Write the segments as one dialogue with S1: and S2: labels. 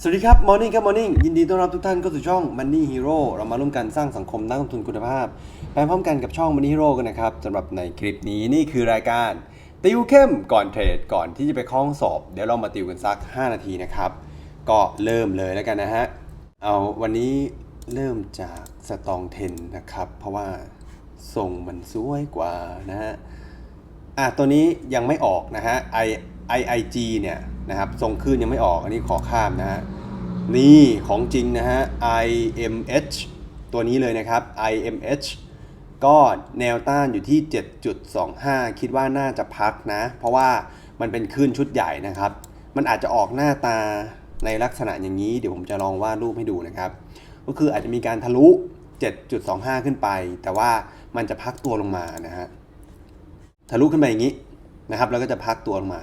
S1: สวัสดีครับ Morning ครับ Morning ยินดีต้อนรับทุกท่านเข้าสู่ช่อง Money Hero เรามาร่วมกันสร้างสังคมนักลงทุนคุณภาพ ไปพร้อมกันกับช่อง Money Hero กันนะครับสำหรับในคลิปนี้นี่คือรายการ ติวเข้มก่อนเทรดก่อนที่จะไปคล้องสอบ เดี๋ยวเรามาติวกันสัก 5 นาทีนะครับ ก็เริ่มเลยแล้วกันนะฮะ เอาวันนี้เริ่มจากสตองเทนนะครับ เพราะว่าทรงมันสวยกว่านะฮะอะตัวนี้ยังไม่ออกนะฮะ I IIG เนี่ย นะครับทรงคลื่นยังไม่ออกอันนี้ขอข้ามนะฮะนี่ของจริงนะฮะ IMH ตัวนี้เลยนะครับ IMH ก็แนวต้านอยู่ที่ 7.25 คิดว่าน่าจะพักนะ เพราะว่ามันเป็นคลื่นชุดใหญ่นะครับ มันอาจจะออกหน้าตาในลักษณะอย่างนี้ เดี๋ยวผมจะลองวาดรูปให้ดูนะครับ ก็คืออาจจะมีการทะลุ 7.25 ขึ้นไป แต่ว่ามันจะพักตัวลงมานะฮะ ทะลุขึ้นไปอย่างนี้นะครับ แล้วก็จะพักตัวลงมา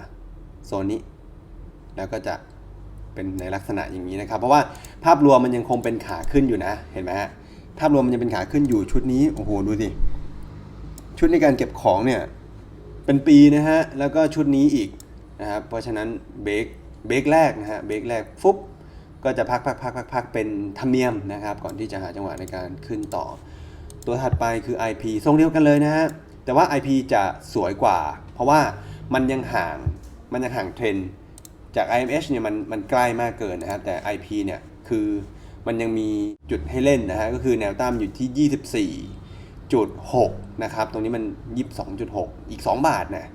S1: โซนนี้ แล้วก็จะเป็นในลักษณะอย่างนี้นะครับ เพราะว่าภาพรวมมันยังคงเป็นขาขึ้นอยู่นะ เห็นไหมฮะ ภาพรวมมันยังเป็นขาขึ้นอยู่ชุดนี้ โอ้โห ดูสิ ชุดในการเก็บของเนี่ย เป็นปีนะฮะ แล้วก็ชุดนี้อีกนะครับ เพราะฉะนั้นเบรก เบรกแรกนะฮะ เบรกแรกฟุบก็จะพักพักพักพักพักเป็นธรรมเนียมนะครับ ก่อนที่จะหาจังหวะในการขึ้นต่อ ตัวถัดไปคือ IP ทรงเดียวกันเลยนะฮะ แต่ว่า IP จะสวยกว่า เพราะว่ามันยังห่าง มันยังห่างเทรนด์ จาก IMH เนี่ยมันมันใกล้มากเกินนะครับแต่ IP เนี่ยคือมันยังมีจุดให้เล่นนะฮะก็คือแนวต้านอยู่ที่ 24.6 นะครับ ตรงนี้มัน 22.6 อีก 2 บาทนะ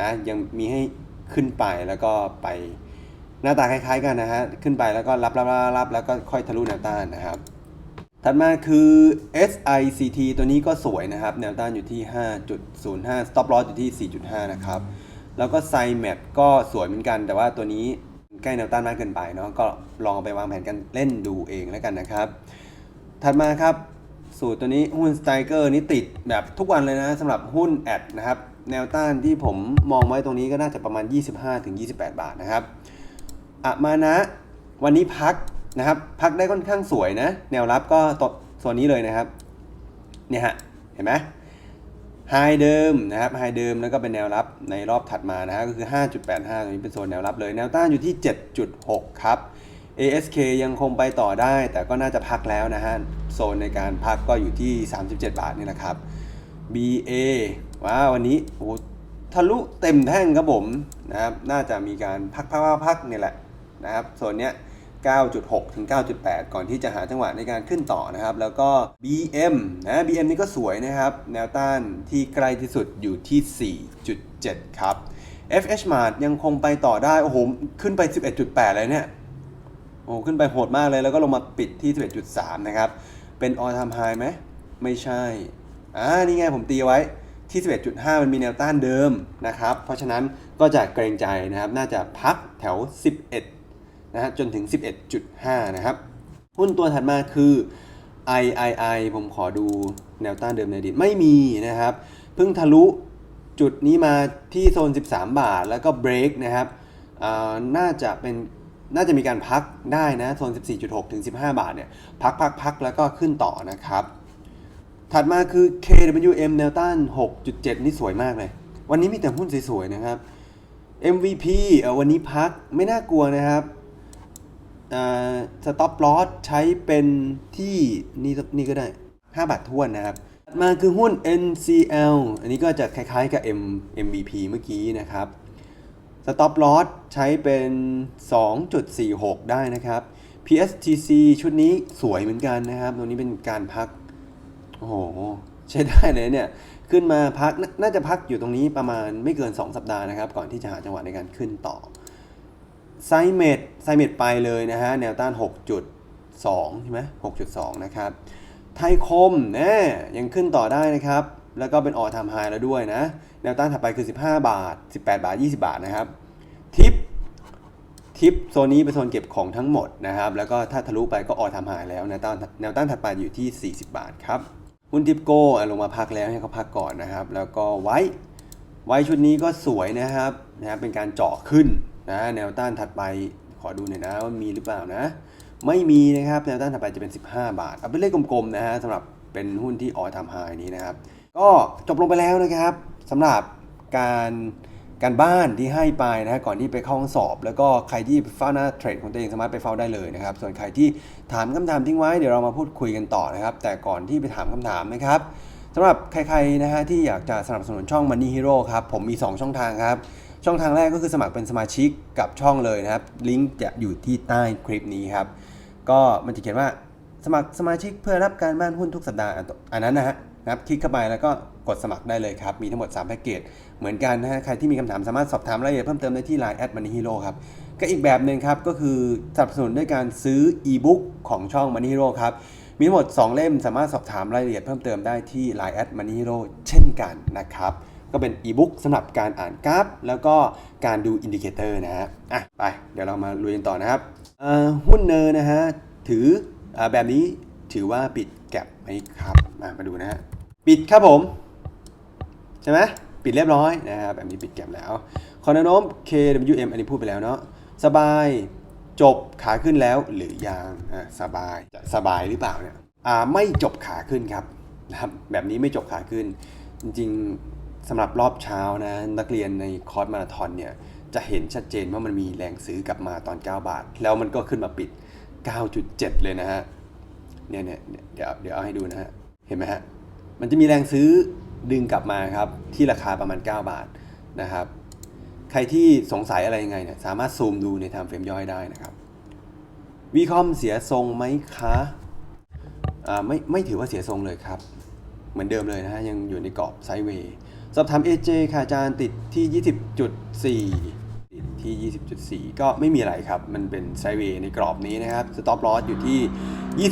S1: นะยังมีให้ขึ้นไปแล้วก็ไปหน้าตาคล้ายๆกันนะฮะขึ้นไปแล้วก็รับรับรับรับแล้วก็ค่อยทะลุแนวต้านนะครับถัดมาคือ SICT ตัวนี้ก็สวยนะครับ แนวต้านอยู่ที่ 5.05 stop loss อยู่ที่ 4.5 นะครับ แล้วก็ s i m a p ก็สวยเหมือนกัน แต่ว่าตัวนี้ใกล้แนวต้านมากเกินไปเนาะก็ลองไปวางแผนกันเล่นดูเองแล้วกันนะครับ ถัดมาครับสูตรตัวนี้หุ้น s t r i k e r นี้ติดแบบทุกวันเลยนะสำหรับหุ้นแอดนะครับ แนวต้านที่ผมมองไว้ตรงนี้ก็น่าจะประมาณ 25-28 บาทนะครับอะมานะวันนี้พักนะครับ พักได้ค่อนข้างสวยนะ แนวรับก็ตส่วนนี้เลยนะครับ เนี่ยฮะ เห็นไหม ไฮเดิมนะครับไฮเดิมแล้วก็เป็นแนวรับในรอบถัดมานะฮะก็คือ 5.85ตรงนี้เป็นโซนแนวรับเลยแนวต้านอยู่ที่ 7.6 ครับ ASK ยังคงไปต่อได้ แต่ก็น่าจะพักแล้วนะฮะโซนในการพักก็อยู่ที่ 37 บาทนี่นะครับ BA ว้าววันนี้โอ้โหทะลุเต็มแท่งครับผมนะครับน่าจะมีการพักพักพักพักเนี่ยแหละนะครับโซนเนี้ย 9.6 ถึง 9.8 ก่อนที่จะหาจังหวะในการขึ้นต่อนะครับ แล้วก็ BM นะ BM นี่ก็สวยนะครับ แนวต้านที่ใกล้ที่สุดอยู่ที่ 4.7 ครับ FH Mart ยังคงไปต่อได้ โอ้โห ขึ้นไป 11.8 เลยเนี่ย โอ้ขึ้นไปโหดมากเลย แล้วก็ลงมาปิดที่ 11.3 นะครับ เป็น all time high ไหม ไม่ใช่ อ่า นี่ไงผมตีไว้ที่ 11.5 มันมีแนวต้านเดิมนะครับ เพราะฉะนั้นก็จะเกรงใจนะครับ น่าจะพักแถว 11 นะฮะจนถึง 11.5 นะครับ หุ้นตัวถัดมาคือ III ผมขอดูแนวต้านเดิมในอดีตไม่มีนะครับ เพิ่งทะลุจุดนี้มาที่โซน 13 บาทแล้วก็เบรกนะครับอ่าน่าจะเป็นน่าจะมีการพักได้นะโซน 14.6 ถึง 15 บาทเนี่ยพักพักพักแล้วก็ขึ้นต่อนะครับ ถัดมาคือ KWM แนวต้าน 6.7 นี่สวยมากเลย วันนี้มีแต่หุ้นสวยๆนะครับ MVP อ่อวันนี้พักไม่น่ากลัวนะครับ สต็อปลอสใช้เป็นที่นี่นี่ก็ได้ 5 บาทท้วนนะครับมาคือหุ้น NCL อันนี้ก็จะคล้ายๆกับ M MVP เมื่อกี้นะครับ Stop Loss ใช้เป็น 2.46 ได้นะครับ PSTC ชุดนี้สวยเหมือนกันนะครับ ตรงนี้เป็นการพัก โอ้โห ใช้ได้เลยเนี่ย ขึ้นมาพักนน่าจะพักอยู่ตรงนี้ประมาณไม่เกิน 2 สัปดาห์นะครับ ก่อนที่จะหาจังหวะในการขึ้นต่อ ไซเมดไซเมดไปเลยนะฮะ แนวต้าน 6.2 ใช่ไหม6.2 นะครับ ไทยคมนะยังขึ้นต่อได้นะครับ แล้วก็เป็นออทามไฮแล้วด้วยนะ แนวต้านถัดไปคือ 15 บาท 18 บาท 20 บาทนะครับ ทิป ทิปโซนนี้เป็นโซนเก็บของทั้งหมดนะครับ แล้วก็ถ้าทะลุไปก็ออทามไฮแล้ว แนวต้าน แนวต้านถัดไปอยู่ที่ 40 บาทครับหุ้นทิปโก้ลงมาพักแล้วให้เขาพักก่อนนะครับ แล้วก็ไว้ ไว้ชุดนี้ก็สวยนะครับ นะครับ เป็นการเจาะขึ้น นะแนวต้านถัดไปขอดูหน่อยนะว่ามีหรือเปล่านะ ไม่มีนะครับแนวต้านถัดไปจะเป็น 15 บาท เอาเป็นเลขกลมๆนะฮะสำหรับเป็นหุ้นที่ออทามไฮนี้นะครับ ก็จบลงไปแล้วนะครับสำหรับการการบ้านที่ให้ไปนะฮะก่อนที่ไปเข้าห้องสอบ แล้วก็ใครที่เฝ้าหน้าเทรดของตัวเองสามารถไปเฝ้าได้เลยนะครับ ส่วนใครที่ถามคำถามทิ้งไว้เดี๋ยวเรามาพูดคุยกันต่อนะครับ แต่ก่อนที่ไปถามคำถามนะครับสำหรับใครๆนะฮะที่อยากจะสนับสนุนช่อง Money Hero ครับผมมี 2 ช่องทางครับ ช่องทางแรกก็คือสมัครเป็นสมาชิกกับช่องเลยนะครับ ลิงก์จะอยู่ที่ใต้คลิปนี้ครับ ก็มันจะเขียนว่าสมัครสมาชิกเพื่อรับการบ้านหุ้นทุกสัปดาห์อันนั้นนะฮะนะครับคลิกเข้าไปแล้วก็กดสมัครได้เลยครับ มีทั้งหมด 3 แพ็กเกจ เหมือนกันนะฮะ ใครที่มีคำถามสามารถสอบถามรายละเอียดเพิ่มเติมได้ที่ Line แอดมันนี่ฮีโร่ครับ ก็อีกแบบหนึ่งครับ ก็คือสนับสนุนด้วยการซื้ออีบุ๊กของช่อง Money Hero ครับ มีทั้งหมด 2 เล่มสามารถสอบถามรายละเอียดเพิ่มเติมได้ที่ Line แอดมันนี่ฮีโร่เช่นกันนะครับ ก็เป็นอีบุ๊กสำหรับการอ่านกราฟ แล้วก็การดูอินดิเคเตอร์นะฮะอะไปเดี๋ยวเรามาลุยกันต่อนะครับอ่อหุ้นเนอร์นะฮะถืออาแบบนี้ถือว่าปิดแก็บไหมครับมามาดูนะฮะปิดครับผม ใช่ไหมปิดเรียบร้อยนะครับแบบนี้ปิดแก็บแล้วคอนโน้ม KWM อันนี้พูดไปแล้วเนาะสบายจบขาขึ้นแล้วหรือยังอะสบายจะสบายหรือเปล่าเนี่ยอ่าไม่จบขาขึ้นครับนะครับแบบนี้ไม่จบขาขึ้น จริง สำหรับรอบเช้านะ นักเรียนในคอร์สมาราธอนเนี่ย จะเห็นชัดเจนว่ามันมีแรงซื้อกลับมาตอน 9 บาท แล้วมันก็ขึ้นมาปิด 9.7 เลยนะฮะเนี่ยเนี่ยเดี๋ยวเดี๋ยวเอาให้ดูนะฮะ เห็นไหมฮะ มันจะมีแรงซื้อดึงกลับมาครับ ที่ราคาประมาณ 9 บาทนะครับ ใครที่สงสัยอะไรยังไงเนี่ยสามารถซูมดูในไทม์เฟรมย่อยได้นะครับวีคอมเสียทรงไหมคะอ่าไม่ไม่ถือว่าเสียทรงเลยครับ เหมือนเดิมเลยนะฮะยังอยู่ในกรอบไซด์เวย์ สอบถาม AJ ค่ะอาจารย์ติดที่ 20.4 ติดที่ 20.4 ก็ไม่มีอะไรครับ มันเป็นไซเวในกรอบนี้นะครับสต็อปลอสอยู่ที่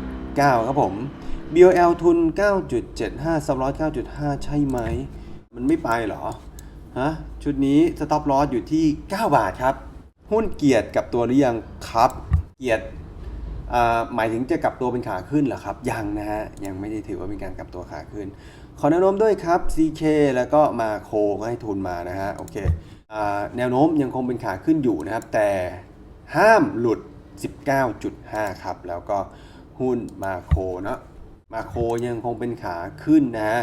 S1: 20.9 ครับผม BOL ทุน 9.75สต็อปลอส9.5 ใช่ไหม มันไม่ไปหรอ ฮะ ชุดนี้สต็อปลอสอยู่ที่ 9 บาทครับ หุ้นเกียรติกับตัวหรือยังครับ เกียรติหมายถึงจะกลับตัวเป็นขาขึ้นเหรอครับ ยังนะฮะ ยังไม่ได้ถือว่าเป็นการกลับตัวขาขึ้น ขอแนวโน้มด้วยครับ CK แล้วก็มาโคให้ทุนมานะฮะโอเคอแนวโน้มยังคงเป็นขาขึ้นอยู่นะครับ แต่ห้ามหลุด 19.5 ครับ แล้วก็หุ้นมาโคเนาะมาโคยังคงเป็นขาขึ้นนะฮะ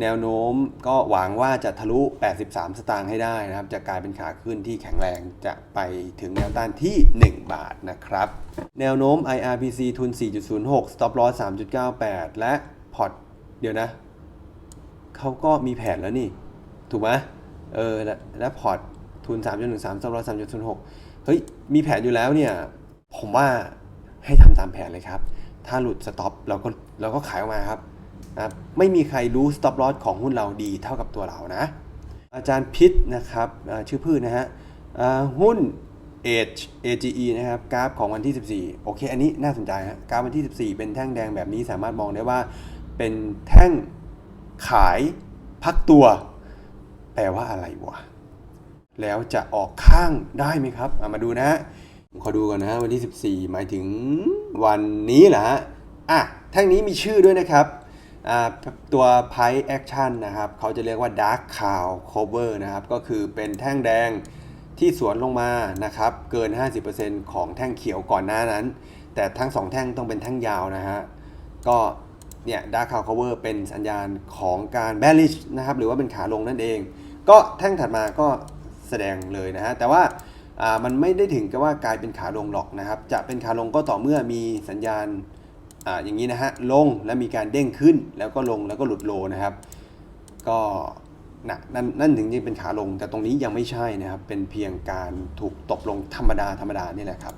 S1: แนวโน้มก็หวังว่าจะทะลุ 83 สตางค์ให้ได้นะครับ จะกลายเป็นขาขึ้นที่แข็งแรงจะไปถึงแนวต้านที่ 1 บาทนะครับ แนวโน้ม IRPC ทุน 4.06 stop loss 3.98 และพอร์ตเดี๋ยวนะ เขาก็มีแผนแล้วนี่ ถูกไหมเออและและพอร์ตทุน 3.13 stop loss 3.06 เฮ้ย มีแผนอยู่แล้วเนี่ย ผมว่าให้ทำตามแผนเลยครับ ถ้าหลุดสต็อปเราก็เราก็ขายออกมาครับนะไม่มีใครรู้ stop loss ของหุ้นเราดีเท่ากับตัวเรานะ อาจารย์พิษนะครับชื่อพืชนะฮะหุ้น Age AGE นะครับกราฟของวันที่ 14 โอเค อันนี้น่าสนใจฮะกราฟวันที่ 14 เป็นแท่งแดงแบบนี้สามารถมองได้ว่าเป็นแท่ง ขายพักตัว แปลว่าอะไรวะ แล้วจะออกข้างได้ไหมครับเอามาดูนะฮะมขอดูก่อนนะฮะวันที่ 14 หมายถึงวันนี้เหรอฮะอะแท่งนี้มีชื่อด้วยนะครับตัว Price Action นะครับเขาจะเรียกว่า Dark Cow Cover นะครับ ก็คือเป็นแท่งแดงที่สวนลงมานะครับ เกิน 50%ของแท่งเขียวก่อนหน้านั้น แต่ทั้ง 2 แท่งต้องเป็นแท่งยาวนะฮะ ก็ เนี่ย Dark Cow Cover เป็นสัญญาณของการ bearish นะครับหรือว่าเป็นขาลงนั่นเอง ก็แท่งถัดมาก็แสดงเลยนะฮะแต่ว่ามันไม่ได้ถึงกับว่ากลายเป็นขาลงหรอกนะครับ จะเป็นขาลงก็ต่อเมื่อมีสัญญาณอาอย่างนี้นะฮะลงแล้วมีการเด้งขึ้นแล้วก็ลงแล้วก็หลุดโลนะครับ ก็นะนั่นนั่นถึงจะเป็นขาลง แต่ตรงนี้ยังไม่ใช่นะครับ เป็นเพียงการถูกตบลงธรรมดาธรรมดานี่แหละครับ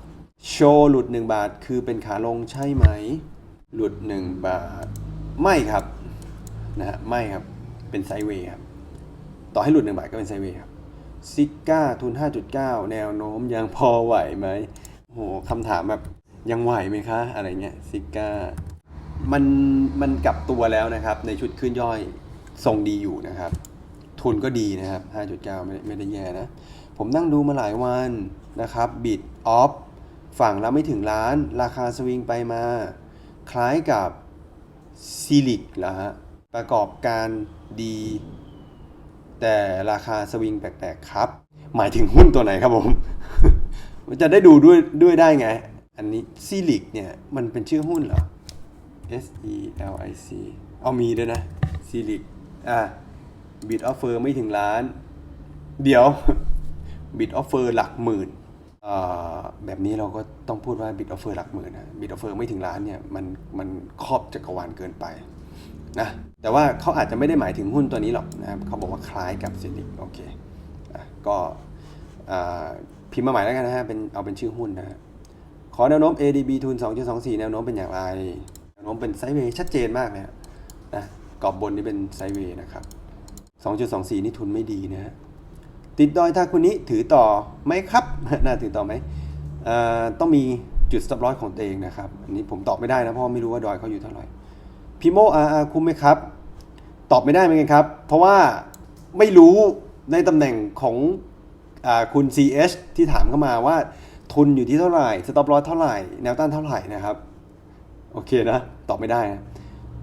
S1: โชว์หลุด 1 บาทคือเป็นขาลงใช่ไหม หลุด 1 บาท ไม่ครับนะฮะไม่ครับเป็นไซด์เวย์ครับต่อให้หลุด1บาทก็เป็นไซด์เวย์ครับซิก้าทุน 5.9 แนวโน้มยังพอไหวไหมโอ้โหคำถามแบบยังไหวไหมคะ อะไรเงี้ยซิก้ามันมันกลับตัวแล้วนะครับ ในชุดขึ้นย่อยทรงดีอยู่นะครับ ทุนก็ดีนะครับ 5.9 ไม่ได้ไม่ได้แย่นะ ผมนั่งดูมาหลายวันนะครับบิดออฟฝั่งแล้วไม่ถึงล้าน ราคาสวิงไปมา คล้ายกับ ซีลิกเหรอฮะ ประกอบการดี แต่ราคาสวิงแปลกๆครับ หมายถึงหุ้นตัวไหนครับผม จะได้ดูด้วยด้วยได้ไง อันนี้ซีลิกเนี่ย มันเป็นชื่อหุ้นเหรอ S E L I C เอามีด้วยนะซีลิกอะบิดออฟเฟอร์ไม่ถึงล้าน เดี๋ยวบิดออฟเฟอร์หลักหมื่น แบบนี้เราก็ต้องพูดว่าบิดออฟเฟอร์หลักหมื่นนะบิดออฟเฟอร์ไม่ถึงล้านเนี่ยมันมันครอบจักรวาลเกินไปนะแต่ว่าเขาอาจจะไม่ได้หมายถึงหุ้นตัวนี้หรอกนะครับเขาบอกว่าคล้ายกับซิลิกโอเคก็พิมพ์มาใหม่แล้วกันนะฮะเป็นเอาเป็นชื่อหุ้นนะฮะขอแนวโน้ม ADB ทุน 2.24 แนวโน้มเป็นอย่างไร แนวโน้มเป็นไซเวย์ชัดเจนมากเลยนะกรอบบนนี่เป็นไซเวย์นะครับ 2.24 นี่ทุนไม่ดีนะฮะ ติดดอยทาคุนิถือต่อไหมครับ น่าถือต่อไหมต้องมีจุด stop loss ของตัวเองนะครับ อันนี้ผมตอบไม่ได้นะเพราะไม่รู้ว่าดอยเขาอยู่เท่าไหร่พิโมอาอาคุ้มไหมครับ ตอบไม่ได้เหมือนกันครับ เพราะว่าไม่รู้ในตำแหน่งของอคุณ CS ที่ถามเข้ามาว่า ทุนอยู่ที่เท่าไหร่ stop loss เท่าไหร่แนวต้านเท่าไหร่นะครับ โอเคนะ ตอบไม่ได้นะ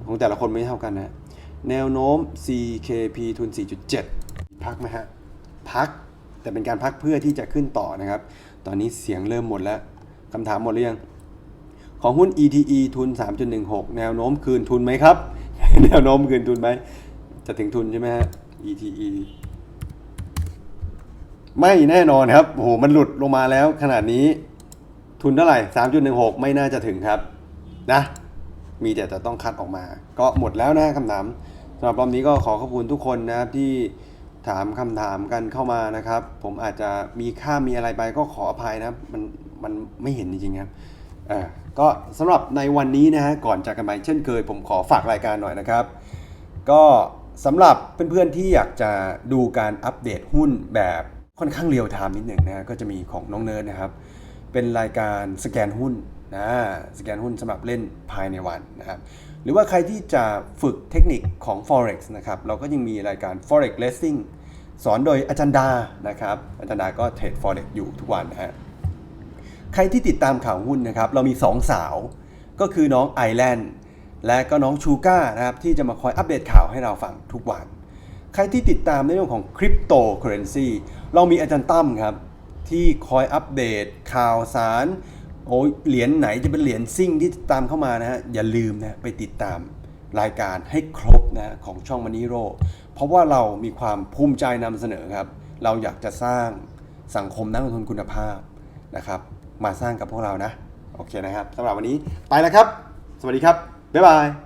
S1: ของแต่ละคนไม่เท่ากันนะ แนวโน้ม CKP ทุน 4.7 พักไหมฮะ พัก แต่เป็นการพักเพื่อที่จะขึ้นต่อนะครับ ตอนนี้เสียงเริ่มหมดแล้วคำถามหมดหรือยังของหุ้น ETE ทุน 3.16 แนวโน้มคืนทุนไหมครับ แนวโน้มคืนทุนไหม จะถึงทุนใช่ไหมฮะ ETE ไม่แน่นอนครับ โอ้โห มันหลุดลงมาแล้วขนาดนี้ ทุนเท่าไหร่ 3.16 ไม่น่าจะถึงครับ นะ มีแต่จะต้องคัดออกมา ก็หมดแล้วนะคำถามสำหรับรอบนี้ก็ขอขอบคุณทุกคนนะครับที่ ถามคำถามกันเข้ามานะครับ ผมอาจจะมีค่ามีอะไรไปก็ขออภัยนะมันมันไม่เห็นจริงๆครับเออก็สำหรับในวันนี้นะฮะก่อนจากกันไปเช่นเคย ผมขอฝากรายการหน่อยนะครับ ก็สำหรับเพื่อนๆที่อยากจะดูการอัปเดตหุ้นแบบค่อนข้างเรียลไทม์นิดหนึ่งนะฮะก็จะมีของน้องเนิร์ดนะครับ เป็นรายการสแกนหุ้นนะสแกนหุ้นสำหรับเล่นภายในวันนะครับ หรือว่าใครที่จะฝึกเทคนิคของ Forex นะครับเราก็ยังมีรายการ Forex Lessing สอนโดยอาจารย์ดานะครับอาจารย์ดาก็เทรด Forex อยู่ทุกวันนะฮะใครที่ติดตามข่าวหุ้นนะครับเรามี 2 สาว ก็คือน้องไอแลนด์และก็น้องชูก้านะครับที่จะมาคอยอัปเดตข่าวให้เราฟังทุกวัน ใครที่ติดตามในเรื่องของคริปโตเคอเรนซีเรามีอาจารย์ตั้มครับที่คอยอัปเดตข่าวสาร โอ้ยเหรียญไหนจะเป็นเหรียญซิ่งที่ตามเข้ามานะฮะอย่าลืมนะไปติดตามรายการให้ครบนะของช่องมันนี่โรเพราะว่าเรามีความภูมิใจนำเสนอครับ เราอยากจะสร้างสังคมนักลงทุนคุณภาพนะครับ มาสร้างกับพวกเรานะ โอเคนะครับสำหรับวันนี้ไปแล้วครับ สวัสดีครับ บ๊ายบาย